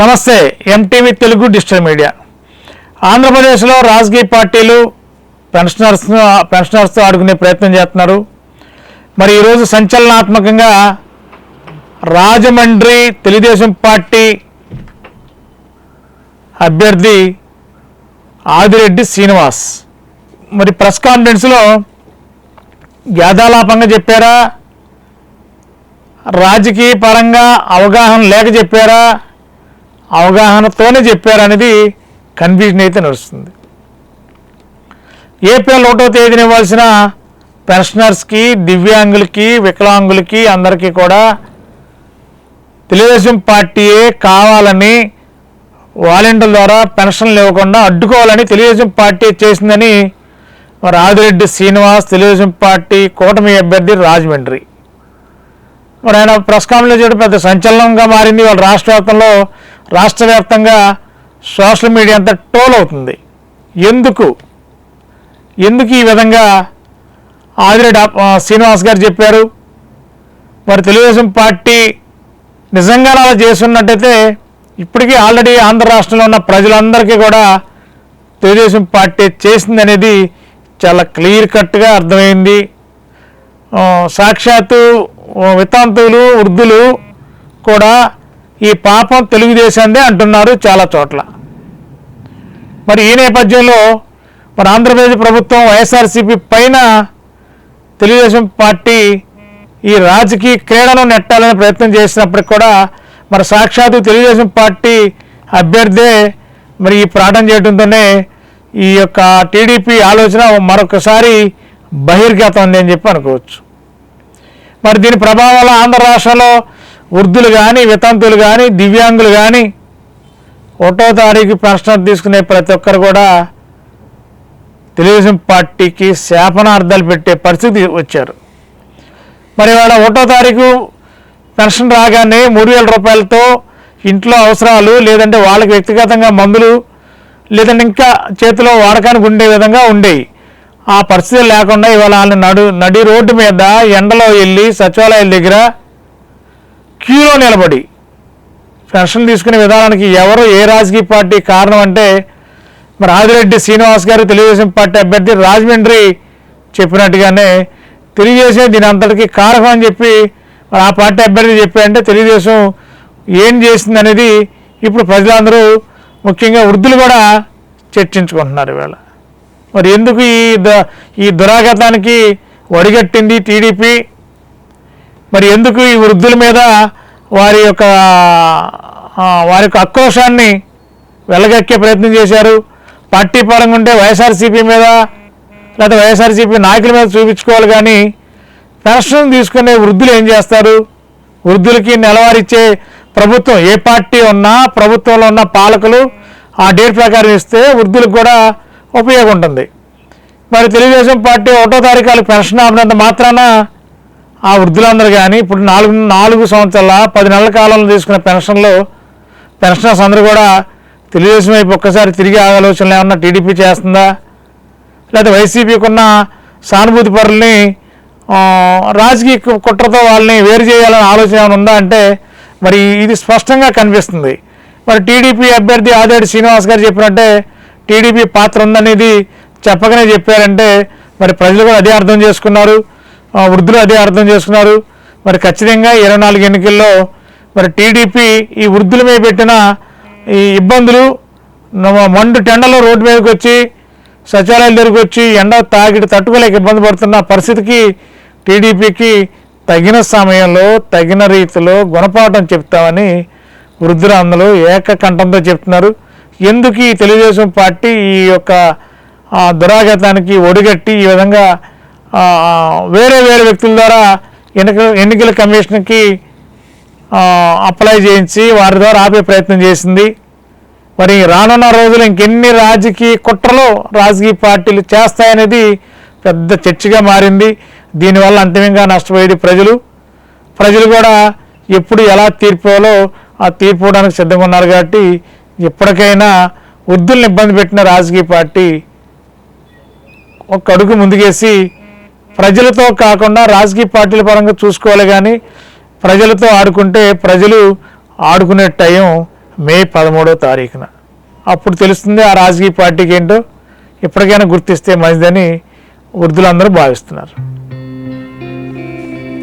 నమస్తే MTV Telugu digital media. ఆంధ్రప్రదేశ్లో రాజకీయ పార్టీలు పెన్షనర్స్ పెన్షనర్స్తో ఆడుకునే ప్రయత్నం చేస్తున్నారు. మరి ఈరోజు సంచలనాత్మకంగా రాజమండ్రి తెలుగుదేశం పార్టీ అభ్యర్థి ఆదిరెడ్డి శ్రీనివాస్. మరి ప్రెస్ కాన్ఫరెన్స్లో యాదాలాపంగా చెప్పారా? రాజకీయ పరంగా అవగాహన లేక చెప్పారా? అవగాహనతోనే చెప్పారనేది కన్ఫ్యూజన్ అయితే నడుస్తుంది. ఏప్రిల్ ఒకటో తేదీన ఇవ్వాల్సిన పెన్షనర్స్కి దివ్యాంగులకి వికలాంగులకి అందరికీ కూడా తెలుగుదేశం పార్టీయే కావాలని వాలంటీర్ల ద్వారా పెన్షన్లు ఇవ్వకుండా అడ్డుకోవాలని తెలుగుదేశం పార్టీ చేసిందని రాజిరెడ్డి శ్రీనివాస్ తెలుగుదేశం పార్టీ కూటమి అభ్యర్థి రాజమండ్రి. మరి ఆయన ప్రెస్ కాన్ఫరెన్స్ చేయడం పెద్ద సంచలనంగా మారింది. వాళ్ళ రాష్ట్ర వ్యాప్తంలో రాష్ట్ర వ్యాప్తంగా సోషల్ మీడియా అంతా టోల్ అవుతుంది. ఎందుకు? ఎందుకు ఈ విధంగా ఆదిరెడ్డి శ్రీనివాస్ గారు చెప్పారు? మరి తెలుగుదేశం పార్టీ నిజంగా అలా చేస్తున్నట్టయితే ఇప్పటికీ ఆల్రెడీ ఆంధ్ర రాష్ట్రంలో ఉన్న ప్రజలందరికీ కూడా తెలుగుదేశం పార్టీ చేసిందనేది చాలా క్లియర్ కట్గా అర్థమైంది. సాక్షాత్తు వితాంతులు వృద్ధులు కూడా ఈ పాపం తెలుగుదేశందే అంటున్నారు చాలా చోట్ల. మరి ఈ నేపథ్యంలో మరి ఆంధ్రప్రదేశ్ ప్రభుత్వం వైఎస్ఆర్సీపీ పైన తెలుగుదేశం పార్టీ ఈ రాజకీయ క్రీడను నెట్టాలని ప్రయత్నం చేసినప్పటికి కూడా మరి సాక్షాత్తు తెలుగుదేశం పార్టీ అభ్యర్థే మరి ఈ ప్రాటం చేయడంతోనే ఈ యొక్క టీడీపీ ఆలోచన మరొకసారి బహిర్గతం ఉంది అని చెప్పి అనుకోవచ్చు. మరి దీని ప్రభావాలు ఆంధ్ర రాష్ట్రంలో వృద్ధులు కానీ వితంతులు కానీ దివ్యాంగులు కానీ ఒకటో తారీఖు పెన్షన్ తీసుకునే ప్రతి ఒక్కరు కూడా తెలుగుదేశం పార్టీకి శాపనార్థాలు పెట్టే పరిస్థితి వచ్చారు. మరి వాళ్ళ ఒకటో తారీఖు పెన్షన్ రాగానే మూడు వేల రూపాయలతో ఇంట్లో అవసరాలు లేదంటే వాళ్ళకి వ్యక్తిగతంగా మందులు లేదంటే ఇంకా చేతిలో వాడకానికి ఉండే విధంగా ఉండేవి ఆ పరిస్థితి లేకుండా ఇవాళ వాళ్ళని నడు నడి రోడ్డు మీద ఎండలో వెళ్ళి సచివాలయాల దగ్గర క్యూలో నిలబడి పెన్షన్ తీసుకునే విధానానికి ఎవరు ఏ రాజకీయ పార్టీ కారణం అంటే మరి ఆదిరెడ్డి శ్రీనివాస్ గారు తెలుగుదేశం పార్టీ అభ్యర్థి రాజమండ్రి చెప్పినట్టుగానే తెలుగుదేశం దీని అంతటికి కారకం అని చెప్పి మరి ఆ పార్టీ అభ్యర్థి చెప్పారంటే తెలుగుదేశం ఏం చేసింది అనేది ఇప్పుడు ప్రజలందరూ ముఖ్యంగా వృద్ధులు కూడా చర్చించుకుంటున్నారు ఇవాళ. మరి ఎందుకు ఈ ద- ఈ దురాగతానికి వడిగట్టింది టీడీపీ? మరి ఎందుకు ఈ వృద్ధుల మీద వారి యొక్క వారి యొక్క ఆక్రోశాన్ని వెళ్ళగక్కే ప్రయత్నం చేశారు? పార్టీ పరంగా ఉంటే వైఎస్ఆర్సీపీ మీద లేదా వైఎస్ఆర్సీపీ నాయకుల మీద చూపించుకోవాలి కానీ పెన్షన్ తీసుకునే వృద్ధులు ఏం చేస్తారు? వృద్ధులకి నెలవారిచ్చే ప్రభుత్వం ఏ పార్టీ ఉన్నా ప్రభుత్వంలో ఉన్న పాలకులు ఆ డేట్ ప్రకారం ఇస్తే వృద్ధులకు కూడా ఉపయోగం ఉంటుంది మరి తెలుగుదేశం పార్టీ ఒకటో తారీఖు పెన్షన్ ఆపినంత మాత్రాన ఆ వృద్ధులందరూ కానీ ఇప్పుడు నాలుగు నాలుగు సంవత్సరాల పది నెలల కాలంలో తీసుకున్న పెన్షన్లో పెన్షనర్స్ అందరూ కూడా తెలుగుదేశం వైపు ఒక్కసారి తిరిగి ఆలోచనలు ఏమన్నా టీడీపీ చేస్తుందా? లేదా వైసీపీకి ఉన్న సానుభూతి పరుల్ని రాజకీయ కు- కుట్రతో వాళ్ళని వేరు చేయాలని ఆలోచన ఏమైనా ఉందా అంటే మరి ఇది స్పష్టంగా కనిపిస్తుంది. మరి టీడీపీ అభ్యర్థి ఆదేడు శ్రీనివాస్ గారు చెప్పినట్టే టీడీపీ పాత్ర ఉందనేది చెప్పకనే చెప్పారంటే మరి ప్రజలు కూడా అదే అర్థం చేసుకున్నారు. వృద్ధులు అదే అర్థం చేసుకున్నారు. మరి ఖచ్చితంగా ఇరవై నాలుగు ఎన్నికల్లో మరి టీడీపీ ఈ వృద్ధుల మీద పెట్టిన ఈ ఇబ్బందులు మండు టెండలో రోడ్డు మీదకి వచ్చి సచివాలయాల దగ్గరికి వచ్చి ఎండ తాగిడి తట్టుకోలేక ఇబ్బంది పడుతున్న పరిస్థితికి టీడీపీకి తగిన సమయంలో తగిన రీతిలో గుణపాఠం చెప్తామని వృద్ధులందరూ ఏకకంఠంతో చెప్తున్నారు. ఎందుకు ఈ తెలుగుదేశం పార్టీ ఈ యొక్క దురాగతానికి ఒడిగట్టి ఈ విధంగా వేరే వేరే వ్యక్తుల ద్వారా ఎన్నికల ఎన్నికల కమిషన్కి అప్లై చేయించి వారి ద్వారా ఆపే ప్రయత్నం చేసింది. మరి రానున్న రోజులు ఇంకెన్ని రాజకీయ కుట్రలు రాజకీయ పార్టీలు చేస్తాయనేది పెద్ద చర్చగా మారింది. దీనివల్ల అంతిమంగా నష్టపోయేది ప్రజలు. ప్రజలు కూడా ఎప్పుడు ఎలా తీర్పు ఆ తీర్పు ఇవ్వడానికి సిద్ధంగా ఉన్నారు కాబట్టి ఎప్పటికైనా వృద్ధుల్ని ఇబ్బంది పెట్టిన రాజకీయ పార్టీ ఒక అడుగు ముందుకేసి ప్రజలతో కాకుండా రాజకీయ పార్టీల పరంగా చూసుకోవాలి కానీ ప్రజలతో ఆడుకుంటే ప్రజలు ఆడుకునే టైం మే పదమూడో తారీఖున. అప్పుడు తెలుస్తుంది ఆ రాజకీయ పార్టీకి ఏంటో. ఇప్పటికైనా గుర్తిస్తే మంచిదని వృద్ధులందరూ భావిస్తున్నారు.